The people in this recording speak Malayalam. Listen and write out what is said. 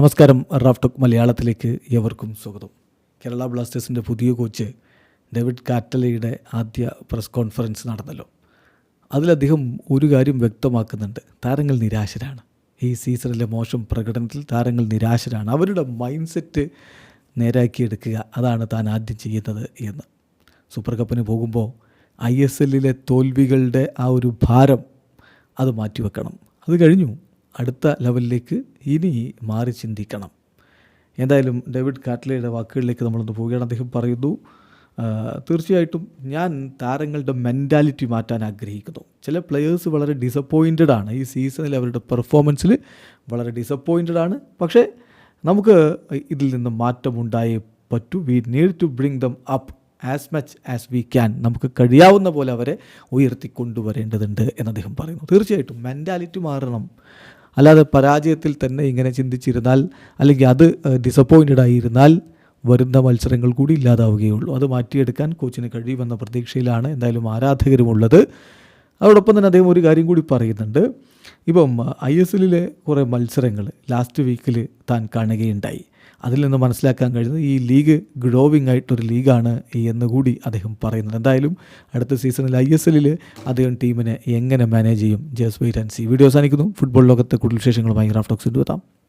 നമസ്കാരം റാഫ് ടോക്ക് മലയാളത്തിലേക്ക് ഏവർക്കും സ്വാഗതം. കേരള ബ്ലാസ്റ്റേഴ്സിന്റെ പുതിയ കോച്ച് ഡേവിഡ് കാറ്റലയുടെ ആദ്യ പ്രസ് കോൺഫറൻസ് നടന്നല്ലോ. അതിലദ്ദേഹം ഒരു കാര്യം വ്യക്തമാക്കുന്നുണ്ട്. താരങ്ങൾ നിരാശരാണ്. ഈ സീസണിലെ മോശം പ്രകടനത്തിൽ താരങ്ങൾ നിരാശരാണ്. അവരുടെ മൈൻഡ് സെറ്റ് നേരാക്കിയെടുക്കുക അതാണ് താൻ ആദ്യം ചെയ്യുന്നത് എന്ന്. സൂപ്പർ കപ്പിന് പോകുമ്പോൾ ഐ എസ് എല്ലിലെ തോൽവികളുടെ ആ ഒരു ഭാരം അത് മാറ്റിവെക്കണം. അത് കഴിഞ്ഞു. അടുത്ത ലെവലിലേക്ക് ഇനി മാറി ചിന്തിക്കണം. എന്തായാലും ഡേവിഡ് കാറ്റ്ലയുടെ വാക്കുകളിലേക്ക് നമ്മളൊന്ന് പോവുകയാണ്. അദ്ദേഹം പറയുന്നു തീർച്ചയായിട്ടും ഞാൻ താരങ്ങളുടെ മെന്റാലിറ്റി മാറ്റാൻ ആഗ്രഹിക്കുന്നു. ചില പ്ലെയേഴ്സ് വളരെ ഡിസപ്പോയിന്റഡ് ആണ്. ഈ സീസണിൽ അവരുടെ പെർഫോമൻസിൽ വളരെ ഡിസപ്പോയിന്റഡ് ആണ്. പക്ഷേ നമുക്ക് ഇതിൽ നിന്ന് മാറ്റമുണ്ടായേ പറ്റൂ. We need to bring them up as much as we can നമുക്ക് കഴിയാവുന്ന പോലെ അവരെ ഉയർത്തിക്കൊണ്ടുവരേണ്ടതുണ്ട് എന്ന് അദ്ദേഹം പറയുന്നു. തീർച്ചയായിട്ടും മെന്റാലിറ്റി മാറണം. അല്ലാതെ പരാജയത്തിൽ തന്നെ ഇങ്ങനെ ചിന്തിച്ചിരുന്നാൽ അല്ലെങ്കിൽ അത് ഡിസപ്പോയിന്റഡ് ആയിരുന്നാൽ വരുന്ന മത്സരങ്ങൾ കൂടി ഇല്ലാതാവുകയുള്ളൂ. അത് മാറ്റിയെടുക്കാൻ കോച്ചിന് കഴിയുമെന്ന പ്രതീക്ഷയിലാണ് എന്തായാലും ആരാധകരുമുള്ളത്. അതോടൊപ്പം തന്നെ അദ്ദേഹം ഒരു കാര്യം കൂടി പറയുന്നുണ്ട്. ഇപ്പം ഐ എസ് എല്ലിലെ കുറേ മത്സരങ്ങൾ ലാസ്റ്റ് വീക്കിൽ താൻ കാണുകയുണ്ടായി. അതിൽ നിന്ന് മനസ്സിലാക്കാൻ കഴിയുന്നത് ഈ ലീഗ് ഗ്രോവിംഗ് ആയിട്ടൊരു ലീഗാണ് എന്ന് കൂടി അദ്ദേഹം പറയുന്നുണ്ട്. എന്തായാലും അടുത്ത സീസണിൽ ഐ എസ് എല്ലിൽ അദ്ദേഹം ടീമിനെ എങ്ങനെ മാനേജ് ചെയ്യും? Just wait and see video അവസാനിക്കുന്നു. ഫുട്ബോൾ ലോകത്തെ കൂടുതൽ വിശേഷങ്ങളുമായി റാഫ്റ്റോക്സ് എത്താം